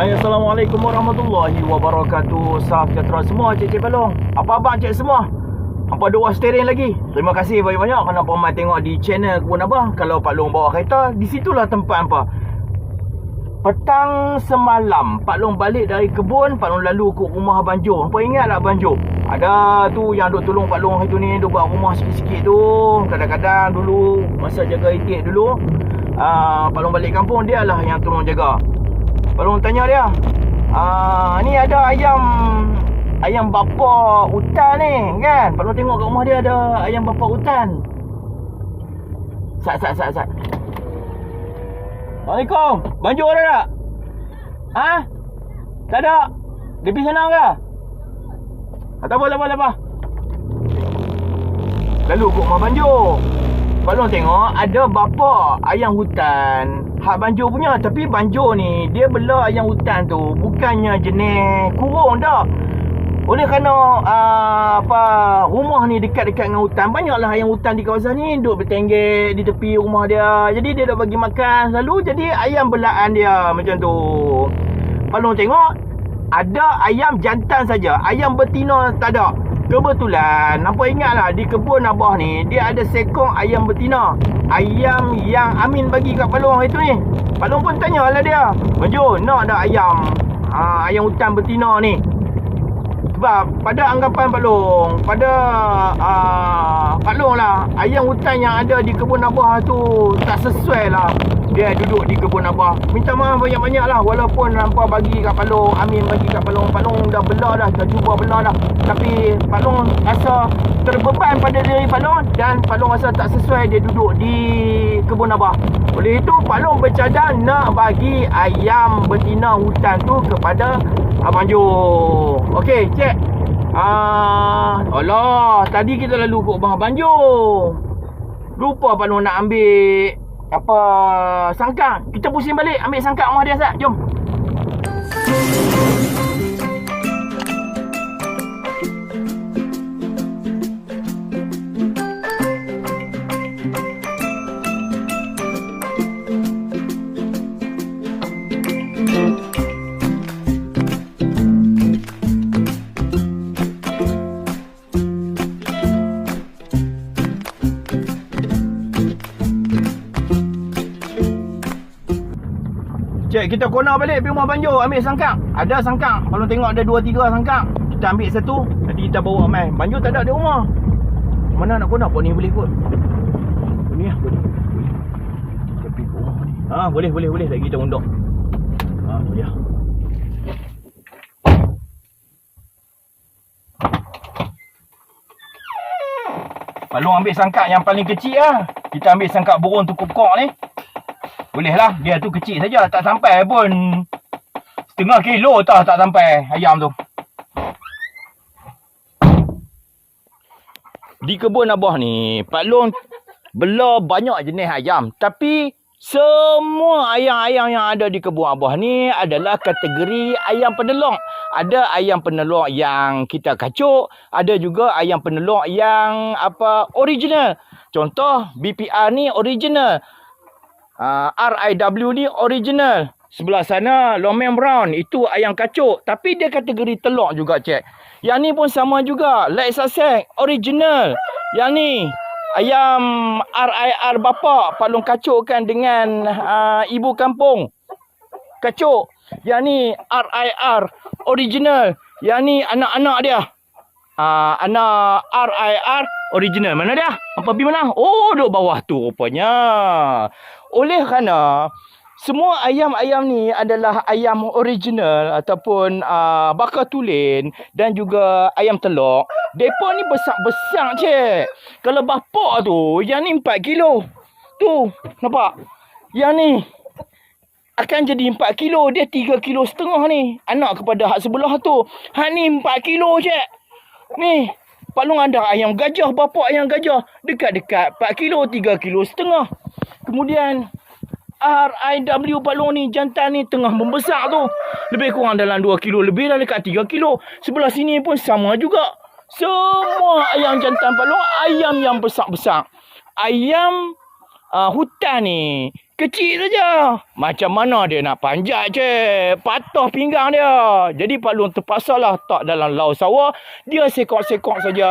Hai, Assalamualaikum warahmatullahi wabarakatuh. Salam sejahtera semua cik-cik balong. Apa abang cik semua? Apa doa steering lagi? Terima kasih banyak-banyak kerana pernah tengok di channel Kebun Abah. Kalau Pak Long bawa kereta, di situlah tempat apa. Petang semalam, Pak Long balik dari kebun, Pak Long lalu ke rumah Abang Jo. Apa ingat tak Abang Jo? Ada tu yang duk tolong Pak Long itu ni, duk buat rumah sikit-sikit tu. Kadang-kadang dulu, masa jaga itik dulu, uh, Pak Long balik kampung, dia lah yang tolong jaga. Pak Long tanya dia, uh, ni ada ayam ayam bapa hutan ni kan. Long tengok kat rumah dia ada ayam bapa hutan. Sat, sat, sat, sat. Assalamualaikum. Banjo ada tak? Ha? Tak ada. Pergi sana ke? Ah, tak apa, apa, apa. Lalu ke rumah Banjo. Kalau tengok ada bapa ayam hutan. Hak Banjo punya. Tapi Banjo ni, dia bela ayam hutan tu. Bukannya jenis kurung dah. Oleh kerana uh, apa rumah ni dekat-dekat dengan hutan, banyaklah ayam hutan di kawasan ni duduk bertenggek di tepi rumah dia. Jadi dia duk bagi makan selalu jadi ayam belaan dia macam tu. Kalau tengok ada ayam jantan saja, ayam betina tak ada. Kebetulan, nampak ingatlah di kebun Abah ni, dia ada sekong ayam betina. Ayam yang Amin bagi kat Palung itu ni. Palung pun tanya lah dia. Manjo, nak ada ayam. Ha, ayam hutan betina ni. Sebab pada anggapan Pak Long, pada uh, Pak Long lah, ayam hutan yang ada di kebun Abah tu tak sesuai lah dia duduk di kebun Abah. Minta maaf banyak-banyak lah walaupun nampak bagi kat Pak Long, Amin bagi kat. Pak Long dah bela dah, dah cuba bela dah. Tapi Pak Long rasa terbeban pada diri Pak Long dan Pak Long rasa tak sesuai dia duduk di kebun Abah. Oleh itu Pak Long bercadang nak bagi ayam betina hutan tu kepada Abang Jo. Okey, cek. Ah, Allah, tadi kita lalu ke Abang Jo. Lupa Pak Long nak ambil apa sangkang. Kita pusing balik ambil sangkang rumah dia Sat. Jom. Cik, kita kona balik pergi rumah Banjo ambil sangkang. Ada sangkang. Kalau tengok ada 2 3 sangkang. Kita ambil satu, nanti kita bawa mai. Banjo tak ada di rumah. Mana nak kona apa ni boleh kot. Ni lah boleh. Kita ni. Ha, boleh boleh boleh lagi kita undang. Ha, boleh. lah. Lalu ambil sangkak yang paling kecil lah. Kita ambil sangkak burung tu kokok ni. Boleh lah. Dia tu kecil saja. Tak sampai pun. Setengah kilo tah tak sampai ayam tu. Di kebun Abah ni, Pak Long bela banyak jenis ayam. Tapi semua ayam-ayam yang ada di kebun Abah ni adalah kategori ayam penelong. Ada ayam penelong yang kita kacuk, ada juga ayam penelong yang apa original. Contoh BPR ni original. Uh, RIW ni original. Sebelah sana Lomen Brown itu ayam kacuk tapi dia kategori telur juga cek. Yang ni pun sama juga. Lexasek original. Yang ni ayam RIR bapa Pak Long kacukkan dengan uh, ibu kampung. Kacuk. Yang ni RIR original. Yang ni anak-anak dia. Uh, anak RIR original. Mana dia? Apa pergi mana? Oh, duduk bawah tu rupanya. Oleh kerana semua ayam-ayam ni adalah ayam original ataupun uh, bakar tulen dan juga ayam telur. Depa ni besar-besar cik. Kalau bapak tu, yang ni 4 kilo. Tu, nampak? Yang ni akan jadi 4 kilo. Dia 3 kilo setengah ni. Anak kepada hak sebelah tu. Hak ni 4 kilo cik. Ni, Pak Long ada ayam gajah, bapak ayam gajah. Dekat-dekat 4 kilo, 3 kilo setengah. Kemudian RIW Pak Long ni jantan ni tengah membesar tu. Lebih kurang dalam 2 kilo, lebih dah dekat 3 kilo. Sebelah sini pun sama juga. Semua ayam jantan Pak Long ayam yang besar-besar. Ayam uh, hutan ni Kecil saja. Macam mana dia nak panjat cik? Patah pinggang dia. Jadi Pak Long terpaksalah tak dalam lau sawah. Dia sekok-sekok saja.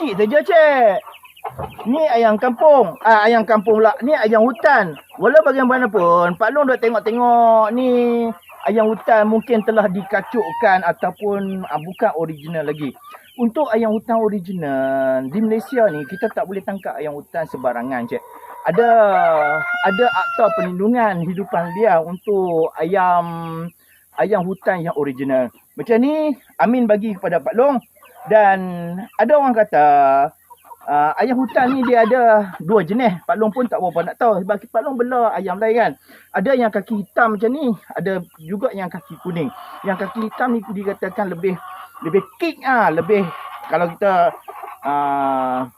Kecil saja cik. Ni ayam kampung. Ah ayam kampung pula. Ni ayam hutan. Walau bagaimanapun, Pak Long dah tengok-tengok ni ayam hutan mungkin telah dikacukkan ataupun ah, bukan original lagi. Untuk ayam hutan original di Malaysia ni kita tak boleh tangkap ayam hutan sebarangan cik. Ada ada akta perlindungan hidupan dia untuk ayam ayam hutan yang original. Macam ni Amin bagi kepada Pak Long dan ada orang kata uh, ayam hutan ni dia ada dua jenis. Pak Long pun tak berapa nak tahu. Sebab Pak Long bela ayam lain kan. Ada yang kaki hitam macam ni. Ada juga yang kaki kuning. Yang kaki hitam ni dikatakan lebih lebih kick ah, lebih kalau kita uh,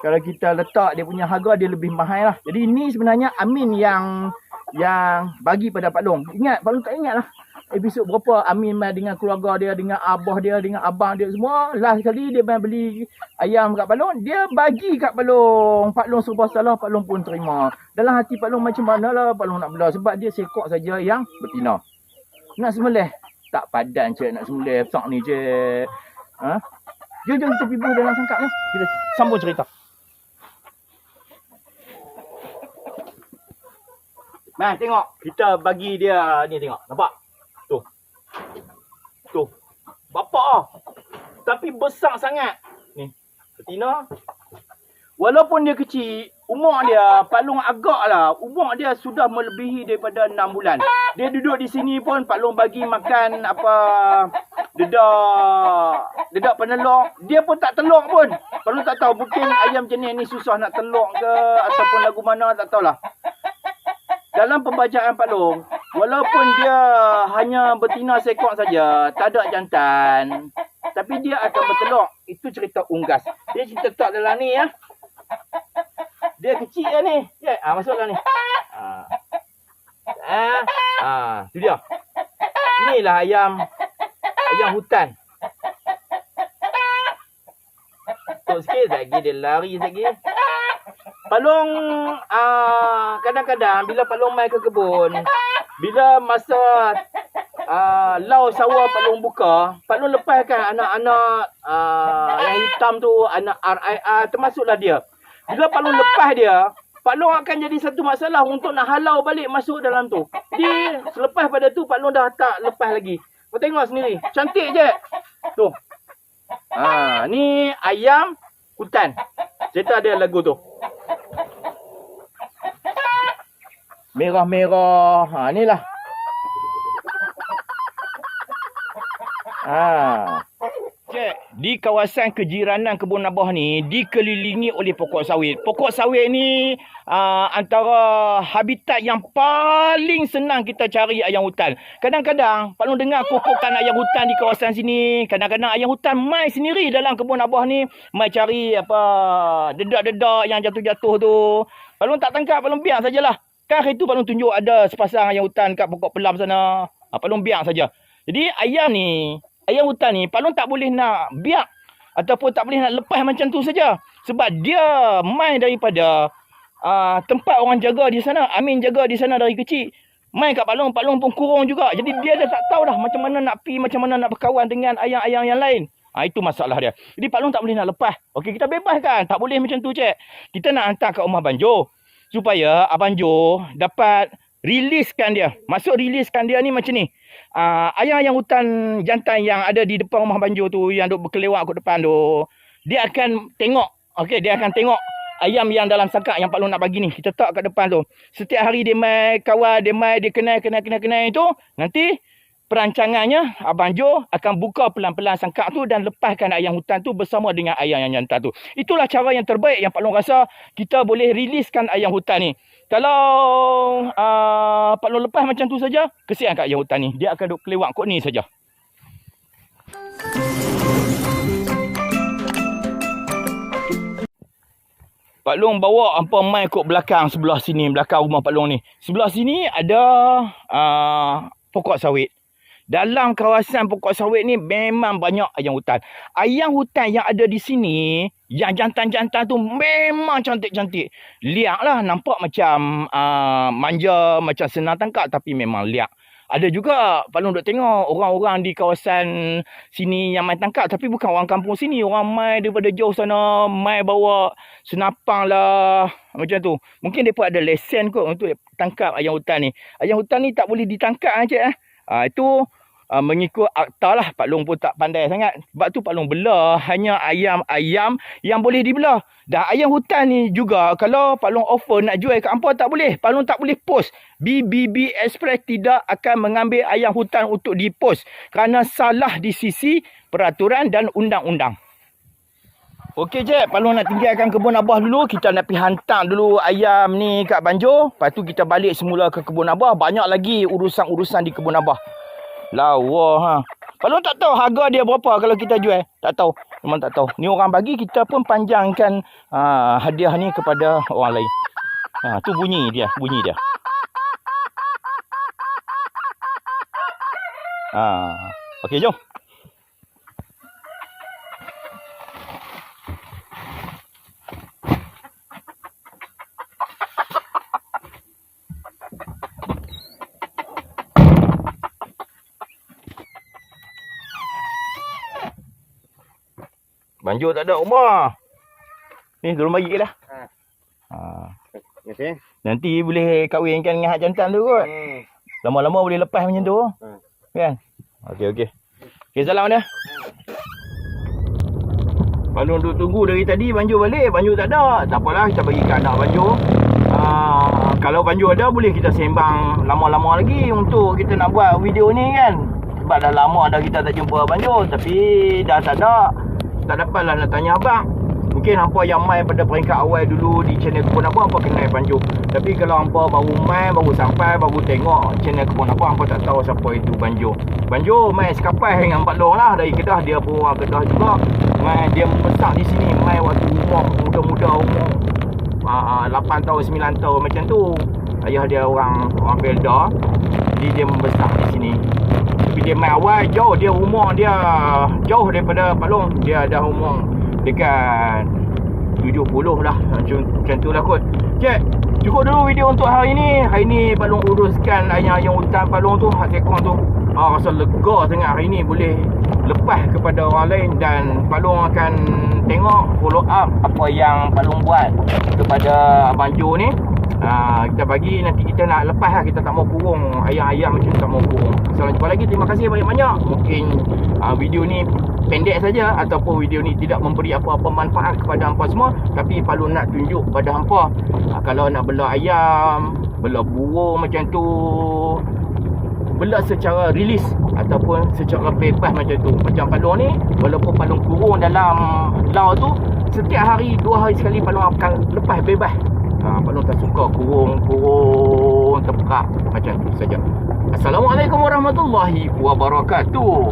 kalau kita letak dia punya harga dia lebih mahal lah. Jadi ini sebenarnya Amin yang yang bagi pada Pak Long. Ingat, Pak Long tak ingat lah episod berapa Amin main dengan keluarga dia, dengan abah dia, dengan abang dia semua. Last kali dia main beli ayam kat Pak Long, dia bagi kat Pak Long. Pak Long serba salah, Pak Long pun terima. Dalam hati Pak Long macam mana lah Pak Long nak bela. Sebab dia sekok saja yang betina. Nak sembelih? Tak padan cik nak sembelih. Sak ni cik. Ha? Jom, jom kita pergi dalam sangkap ni. Kita sambung cerita. Nah, tengok. Kita bagi dia ni tengok. Nampak? Tu. Bapak ah. Tapi besar sangat. Ni. Betina. Walaupun dia kecil, umur dia palung agak lah. Umur dia sudah melebihi daripada 6 bulan. Dia duduk di sini pun palung bagi makan apa dedak dedak penelok. Dia pun tak telok pun. Palung tak tahu mungkin ayam jenis ni susah nak telok ke ataupun lagu mana tak tahulah. Dalam pembacaan palung, walaupun dia hanya betina sekok saja, tak ada jantan, tapi dia akan bertelur. Itu cerita unggas. Dia cerita tak dalam ni ya. Dia kecil ya ni. Ya, ah masuklah ni. Ah. Ah, ah, tu dia. Inilah ayam ayam hutan. Tok sikit lagi dia lari lagi. Palung uh, kadang-kadang bila Palung mai ke kebun, bila masa uh, lau sawah Palung buka, Palung lepaskan anak-anak uh, yang hitam tu, anak RIR termasuklah dia. Bila Palung lepas dia, Palung akan jadi satu masalah untuk nak halau balik masuk dalam tu. Jadi selepas pada tu Palung dah tak lepas lagi. Kau tengok sendiri. Cantik je. Tu. Ha, ni ayam hutan. Cerita ada lagu tu. Merah-merah. Ha, ni lah. Ha. Cik, di kawasan kejiranan kebun nabah ni dikelilingi oleh pokok sawit. Pokok sawit ni uh, antara habitat yang paling senang kita cari ayam hutan. Kadang-kadang, Long dengar kokokan ayam hutan di kawasan sini. Kadang-kadang ayam hutan mai sendiri dalam kebun nabah ni. Mai cari apa dedak-dedak yang jatuh-jatuh tu. Long tak tangkap, Long biar sajalah. Kan hari tu Long tunjuk ada sepasang ayam hutan kat pokok pelam sana. Ha, Pak Long biar saja. Jadi ayam ni ayam hutan ni Long tak boleh nak biak ataupun tak boleh nak lepas macam tu saja sebab dia main daripada uh, tempat orang jaga di sana Amin jaga di sana dari kecil main kat Pak Long pun kurung juga jadi dia dah tak tahu dah macam mana nak pi macam mana nak berkawan dengan ayam-ayam yang lain Ha, itu masalah dia. Jadi Pak Long tak boleh nak lepas. Okey, kita bebaskan. Tak boleh macam tu, cik. Kita nak hantar ke rumah Banjo. Supaya Abang Jo dapat riliskan dia. Masuk riliskan dia ni macam ni uh, ayam yang hutan jantan yang ada di depan rumah banjo tu yang duk berkelewak kat depan tu dia akan tengok okey dia akan tengok ayam yang dalam sangkak yang Pak Long nak bagi ni kita tak kat depan tu setiap hari dia mai kawal dia mai dia kenal kenal kenal kenal itu nanti perancangannya Abang Jo akan buka pelan-pelan sangkak tu dan lepaskan ayam hutan tu bersama dengan ayam yang jantan tu. Itulah cara yang terbaik yang Pak Long rasa kita boleh riliskan ayam hutan ni. Kalau uh, Pak Long lepas macam tu saja, kesian kat ayam hutan ni. Dia akan duk kelewat kot ni saja. Pak Long bawa hampa mai kot belakang sebelah sini, belakang rumah Pak Long ni. Sebelah sini ada uh, pokok sawit. Dalam kawasan pokok sawit ni memang banyak ayam hutan. Ayam hutan yang ada di sini, yang jantan-jantan tu memang cantik-cantik. Liak lah, nampak macam uh, manja, macam senang tangkap tapi memang liak. Ada juga Long duk tengok orang-orang di kawasan sini yang main tangkap tapi bukan orang kampung sini. Orang main daripada jauh sana, main bawa senapang lah macam tu. Mungkin mereka ada lesen kot untuk tangkap ayam hutan ni. Ayam hutan ni tak boleh ditangkap cik eh. Ha, itu uh, mengikut akta lah. Pak Long pun tak pandai sangat. Sebab tu Pak Long belah hanya ayam-ayam yang boleh dibelah. Dan ayam hutan ni juga kalau Pak Long offer nak jual kat hampa tak boleh. Pak Long tak boleh post. BBB Express tidak akan mengambil ayam hutan untuk dipost. Kerana salah di sisi peraturan dan undang-undang. Okey je, Pak Long nak tinggalkan kebun abah dulu. Kita nak pergi hantar dulu ayam ni kat Banjur. Lepas tu kita balik semula ke kebun abah. Banyak lagi urusan-urusan di kebun abah. Lawa ha. Long tak tahu harga dia berapa kalau kita jual. Tak tahu. Memang tak tahu. Ni orang bagi kita pun panjangkan ha, hadiah ni kepada orang lain. Ha, tu bunyi dia, bunyi dia. Ha. Okey, jom. Banjur tak ada rumah. Ni tolong bagi ke dah. Ha. Ha. Sih. Nanti boleh kahwinkan dengan hak jantan tu kot. Hmm. Lama-lama boleh lepas macam tu. Ha. Kan? Okey okey. Okey salam dia. Balon duk tunggu dari tadi Banjur balik, Banjur tak ada. Tak apalah kita bagi ke anak Banjur. Uh, kalau Banjur ada boleh kita sembang lama-lama lagi untuk kita nak buat video ni kan. Sebab dah lama dah kita tak jumpa Banjur tapi dah tak ada. Tak dapatlah nak tanya abang. Mungkin hampa yang main pada peringkat awal dulu di channel Kebun Abang hampa kenal Banjur. Tapi kalau hampa baru main, baru sampai, baru tengok channel Kebun Abang hampa tak tahu siapa itu Banjur. Banjur main sekapai dengan Pak Long lah dari Kedah. Dia pun orang Kedah juga. Main dia membesar di sini. Main waktu umur muda-muda umur uh, 8 tahun, 9 tahun macam tu. Ayah dia orang orang Felda. Jadi dia membesar di sini. Tapi dia main awal jauh. Dia umur dia jauh daripada Pak Long. Dia dah umur dekat 70 lah. Macam, macam tu lah kot. Cik, cukup dulu video untuk hari ni. Hari ni Pak Long uruskan ayam-ayam hutan Pak Long tu. Hak sekong tu. Ah, rasa lega sangat hari ni boleh lepas kepada orang lain dan Pak Long akan tengok follow up apa yang Pak Long buat kepada Abang Jo ni. Ah, kita bagi nanti kita nak lepas lah kita tak mau kurung. Ayam-ayam macam tak mau kurung. So jumpa lagi. Terima kasih banyak-banyak. Mungkin ah, video ni pendek saja ataupun video ni tidak memberi apa-apa manfaat kepada hampa semua. Tapi Long nak tunjuk kepada hampa. Ah, kalau nak bela ayam, bela burung macam tu bela secara rilis ataupun secara bebas macam tu. Macam palung ni walaupun palung kurung dalam lau tu setiap hari dua hari sekali palung akan lepas bebas ha, palung tak suka? Kurung kurung terperak macam tu saja. Assalamualaikum warahmatullahi wabarakatuh